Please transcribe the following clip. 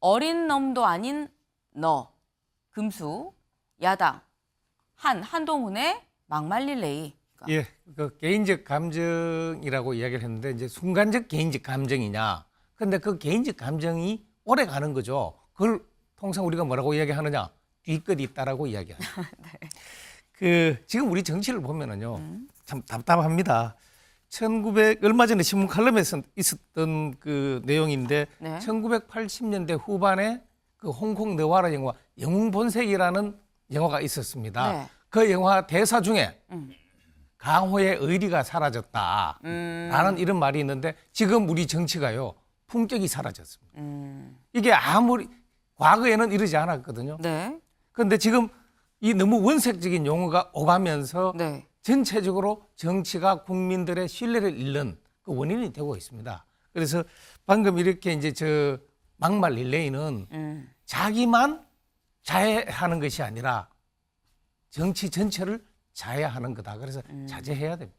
어린 놈도 아닌 너 금수 야당 한 한동훈의 막말 릴 레이. 그러니까 예, 그 개인적 감정이라고 이야기를 했는데 이제 순간적 개인적 감정이냐. 근데 그 개인적 감정이 오래 가는 거죠. 그걸 통상 우리가 뭐라고 이야기하느냐? 뒤끝이 있다라고 이야기하죠. 그 지금 우리 정치를 보면은요. 참 답답합니다. 1900 얼마 전에 신문 칼럼에서 있었던 그 내용인데 네. 1980년대 후반에 그 홍콩 너와라 영화 영웅 본색이라는 영화가 있었습니다. 네. 그 영화 대사 중에 음. 강호의 의리가 사라졌다. 음, 라는 이런 말이 있는데 지금 우리 정치가요. 품격이 사라졌습니다. 음, 이게 아무리 과거에는 이러지 않았거든요. 네, 그런데 지금 이 너무 원색적인 용어가 오가면서 네, 전체적으로 정치가 국민들의 신뢰를 잃는 그 원인이 되고 있습니다. 그래서 방금 이렇게 이제 저 막말 릴레이는 음, 자기만 자해하는 것이 아니라 정치 전체를 자해하는 거다. 그래서 자제해야 됩니다.